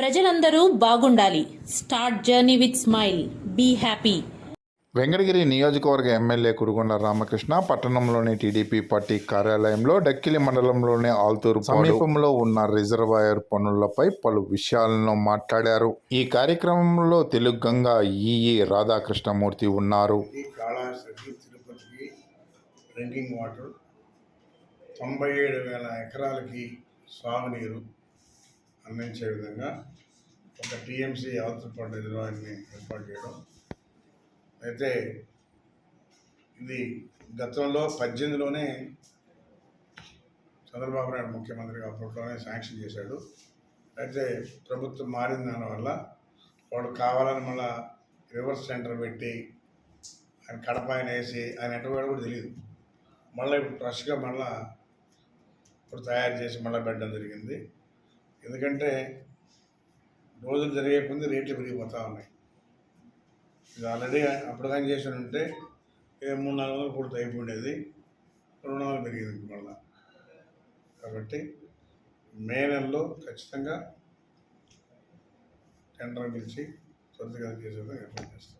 ప్రజలందరూ బాగుండాలి. Start journey with smile. Be happy. Venkatagiri నియోజకవర్గ ఎమ్మెల్యే కురుగొండ రామకృష్ణ పట్టణంలోని టీడీపీ పార్టీ కార్యాలయంలో డక్కిలి మండలంలోని ఆల్తూరు సమీపంలో ఉన్న రిజర్వాయర్ పనులపై పలు విషయాలను మాట్లాడారు. ఈ కార్యక్రమంలో తెలుగు గంగా ఈఈ రాధాకృష్ణమూర్తి ఉన్నారు. డ్రింకింగ్ వాటర్ తొంభై ఏడు వేల ఎకరాలకి సాగునీరు అందించే విధంగా ఒక టీఎంసీ ఆతుపాటు రిజర్వాయర్ని ఏర్పాటు చేయడం. అయితే ఇది గతంలో పద్దెనిమిదిలోనే చంద్రబాబు నాయుడు ముఖ్యమంత్రిగా అప్పట్లోనే శాంక్షన్ చేశాడు. అయితే ప్రభుత్వం మారిన దానివల్ల వాడు కావాలని మళ్ళా రివర్స్ సెంటర్ పెట్టి ఆయన కడప ఆయన వేసి ఆయన ఎటువంటి కూడా తెలియదు మళ్ళీ ఇప్పుడు ఫ్రెష్గా మళ్ళా ఇప్పుడు తయారు చేసి మళ్ళీ పెట్టడం జరిగింది. ఎందుకంటే రోజులు జరిగే కొద్ది రేట్లు పెరిగిపోతూ ఉన్నాయి. ఇది ఆల్రెడీ అప్పుడు కానీ చేసి ఉంటే మూడు నాలుగు వందలు పూర్తి అయిపోయిండేది. రెండు వందలు పెరిగింది మళ్ళా. కాబట్టి మే నెలలో ఖచ్చితంగా టెండర్ పిలిచి త్వరితగతిన చేసేది ఏర్పాటు చేస్తాం.